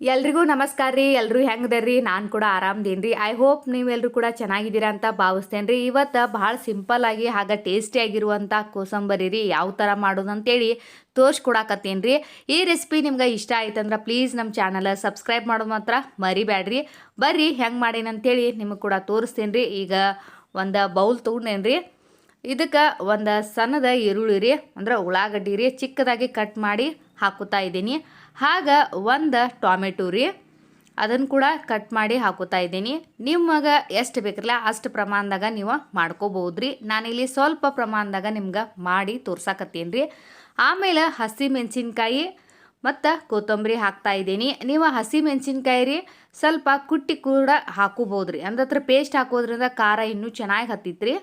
ಎಲ್ರಿಗೂ ನಮಸ್ಕಾರ ರೀ ಎಲ್ಲರೂ ಹೆಂಗದರ್ರಿ ನಾನು ಕೂಡ ಆರಾಮದೇನು ರೀ ಐ ಹೋಪ್ ನೀವೆಲ್ಲರೂ ಕೂಡ ಚೆನ್ನಾಗಿದ್ದೀರಾ ಅಂತ ಭಾವಿಸ್ತೇನೆ ರೀ ಇವತ್ತು ಭಾಳ ಸಿಂಪಲ್ ಆಗಿ ಹಾಗೆ ಟೇಸ್ಟಿ ಆಗಿರುವಂಥ ಕೋಸಂಬರಿ ರೀ, ಯಾವ ಥರ ಮಾಡೋದು ಅಂತೇಳಿ ತೋರಿಸ್ಕೊಡಾಕತ್ತೀನಿ ರೀ ಈ ರೆಸಿಪಿ ನಿಮ್ಗೆ ಇಷ್ಟ ಆಯ್ತಂದ್ರೆ ಪ್ಲೀಸ್ ನಮ್ಮ ಚಾನಲ್ ಸಬ್ಸ್ಕ್ರೈಬ್ ಮಾಡೋದು ಮಾತ್ರ ಮರಿಬೇಡ್ರಿ ಬರ್ರಿ, ಹೆಂಗೆ ಮಾಡೀನಿ ಅಂತೇಳಿ ನಿಮಗೆ ಕೂಡ ತೋರಿಸ್ತೀನಿ ರೀ ಈಗ ಒಂದು ಬೌಲ್ ತೊಗೊಂಡೇನು ರೀ ಇದಕ್ಕೆ ಒಂದು ಸಣ್ಣದ ಈರುಳ್ಳಿ ರೀ, ಅಂದ್ರೆ ಉಳ್ಳಾಗಡ್ಡಿ ರೀ, ಚಿಕ್ಕದಾಗಿ ಕಟ್ ಮಾಡಿ ಹಾಕುತ್ತಾ ಇದ್ದೀನಿ. ಹಾಗೆ ಒಂದು ಟೊಮೆಟೊ ರೀ. ಅದನ್ನು ಕೂಡ ಕಟ್ ಮಾಡಿ ಹಾಕುತ್ತಾ ಇದ್ದೀನಿ. ನಿಮಗೆ ಎಷ್ಟು ಬೇಕಿರಲ್ಲ ಅಷ್ಟು ಪ್ರಮಾಣದಾಗ ನೀವು ಮಾಡ್ಕೋಬೋದು ರೀ ನಾನಿಲ್ಲಿ ಸ್ವಲ್ಪ ಪ್ರಮಾಣದಾಗ ನಿಮ್ಗೆ ಮಾಡಿ ತೋರ್ಸಾಕತ್ತೀನಿ ರೀ. ಆಮೇಲೆ ಹಸಿ ಮೆಣಸಿನ್ಕಾಯಿ ಮತ್ತು ಕೊತ್ತಂಬರಿ ಹಾಕ್ತಾ ಇದ್ದೀನಿ. ನೀವು ಹಸಿ ಮೆಣಸಿನ್ಕಾಯಿ ರೀ ಸ್ವಲ್ಪ ಕುಟ್ಟಿ ಕೂಡ ಹಾಕೋಬೋದು ರೀ ಅಂದ್ರೆ ಪೇಸ್ಟ್ ಹಾಕೋದ್ರಿಂದ ಖಾರ ಇನ್ನೂ ಚೆನ್ನಾಗಿ ಹತ್ತಿತ್ತು ರೀ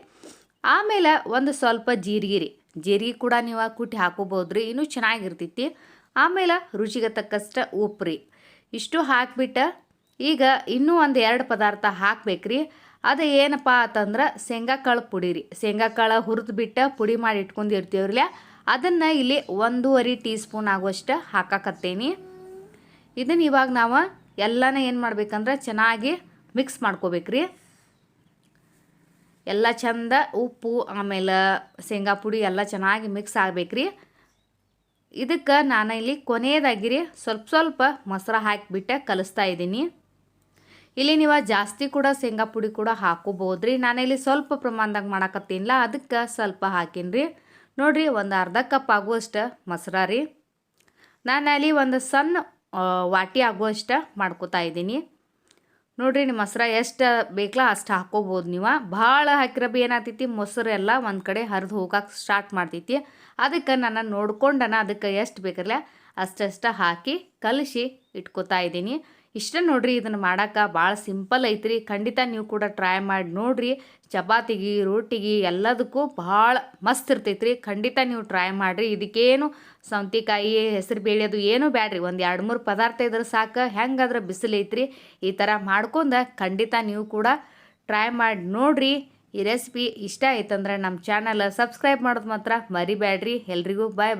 ಆಮೇಲೆ ಒಂದು ಸ್ವಲ್ಪ ಜೀರಿಗೆ ರೀ. ಜೀರಿಗೆ ಕೂಡ ನೀವು ಕುಟ್ಟಿ ಹಾಕೋಬೋದು ರೀ ಇನ್ನೂ ಚೆನ್ನಾಗಿರ್ತೈತಿ ಆಮೇಲೆ ರುಚಿಗೆ ತಕ್ಕಷ್ಟು ಉಪ್ಪು ರೀ ಇಷ್ಟು ಹಾಕಿಬಿಟ್ಟು ಈಗ ಇನ್ನೂ ಒಂದು ಎರಡು ಪದಾರ್ಥ ಹಾಕ್ಬೇಕ್ರಿ. ಅದು ಏನಪ್ಪ ಅಂತಂದ್ರೆ ಶೇಂಗಾ ಕಾಳು ಪುಡಿ ರೀ ಶೇಂಗಾ ಕಾಳು ಹುರಿದು ಬಿಟ್ಟು ಪುಡಿ ಮಾಡಿ ಇಟ್ಕೊಂಡಿರ್ತೀವ್ರಲ್ಲ ಅದನ್ನು ಇಲ್ಲಿ ಒಂದೂವರೆ ಟೀ ಸ್ಪೂನ್ ಆಗುವಷ್ಟು ಹಾಕಾಕತ್ತೇನೆ. ಇದನ್ನು ಇವಾಗ ನಾವು ಎಲ್ಲನ ಏನು ಮಾಡ್ಬೇಕಂದ್ರೆ ಚೆನ್ನಾಗಿ ಮಿಕ್ಸ್ ಮಾಡ್ಕೋಬೇಕ್ರಿ. ಎಲ್ಲ ಚಂದ ಉಪ್ಪು, ಆಮೇಲೆ ಶೇಂಗಾ ಪುಡಿ ಎಲ್ಲ ಚೆನ್ನಾಗಿ ಮಿಕ್ಸ್ ಆಗ್ಬೇಕ್ರಿ. ಇದಕ್ಕೆ ನಾನು ಇಲ್ಲಿ ಕೊನೆಯದಾಗಿ ರೀ ಸ್ವಲ್ಪ ಸ್ವಲ್ಪ ಮೊಸರು ಹಾಕಿಬಿಟ್ಟೆ ಕಲಿಸ್ತಾ ಇದ್ದೀನಿ. ಇಲ್ಲಿ ನೀವು ಜಾಸ್ತಿ ಕೂಡ ಶೇಂಗಾ ಪುಡಿ ಕೂಡ ಹಾಕೋಬೋದ್ರಿ. ಇಲ್ಲಿ ಸ್ವಲ್ಪ ಪ್ರಮಾಣದಾಗ ಮಾಡಕತ್ತೀನಿಲ್ಲ ಅದಕ್ಕೆ ಸ್ವಲ್ಪ ಹಾಕೀನಿ ರೀ ನೋಡಿರಿ ಒಂದು ಅರ್ಧ ಕಪ್ ಆಗುವಷ್ಟು ಮೊಸರ ರೀ. ನಾನು ಅಲ್ಲಿ ಒಂದು ಸಣ್ಣ ವಾಟಿ ಆಗುವಷ್ಟು ಮಾಡ್ಕೋತಾ ಇದ್ದೀನಿ. ನೋಡಿರಿ ನಿಮ್ಮ ಮೊಸರ ಎಷ್ಟು ಬೇಕಲ್ಲ ಅಷ್ಟು ಹಾಕೋಬೋದು ನೀವು. ಭಾಳ ಹಾಕಿರೋ ಬಿ ಏನಾಗ್ತೈತಿ ಮೊಸರೆಲ್ಲ ಒಂದು ಕಡೆ ಹರಿದು ಹೋಗಕ್ಕೆ ಸ್ಟಾರ್ಟ್ ಮಾಡ್ತೈತಿ. ಅದಕ್ಕೆ ನಾನು ನೋಡ್ಕೊಂಡನ ಅದಕ್ಕೆ ಎಷ್ಟು ಬೇಕಲ್ಲ ಅಷ್ಟಷ್ಟು ಹಾಕಿ ಕಲಿಸಿ ಇಟ್ಕೋತಾ ಇದ್ದೀನಿ. ಇಷ್ಟ ನೋಡ್ರಿ ಇದನ್ನು ಮಾಡೋಕೆ ಭಾಳ ಸಿಂಪಲ್ ಐತ್ರಿ. ಖಂಡಿತ ನೀವು ಕೂಡ ಟ್ರೈ ಮಾಡಿ ನೋಡಿರಿ. ಚಪಾತಿಗೆ, ರೋಟಿಗೆ ಎಲ್ಲದಕ್ಕೂ ಭಾಳ ಮಸ್ತ್ ಇರ್ತೈತ್ರಿ. ಖಂಡಿತ ನೀವು ಟ್ರೈ ಮಾಡಿರಿ. ಇದಕ್ಕೇನು ಸೌಂತಿಕಾಯಿ, ಹೆಸರು ಬೇಳೆ ಅದು ಏನೂ ಬ್ಯಾಡ್ರಿ. ಒಂದು ಎರಡು ಮೂರು ಪದಾರ್ಥ ಇದ್ರೆ ಸಾಕು. ಹೆಂಗಾದ್ರೆ ಬಿಸಿಲು ಐತ್ರಿ. ಈ ಥರ ಮಾಡ್ಕೊಂಡು ಖಂಡಿತ ನೀವು ಕೂಡ ಟ್ರೈ ಮಾಡಿ ನೋಡಿರಿ. ಈ ರೆಸಿಪಿ ಇಷ್ಟ ಆಯ್ತಂದ್ರೆ ನಮ್ಮ ಚಾನಲ್ ಸಬ್ಸ್ಕ್ರೈಬ್ ಮಾಡೋದು ಮಾತ್ರ ಮರಿಬೇಡ್ರಿ ಎಲ್ರಿಗೂ ಬಾಯ್ ಬಾಯ್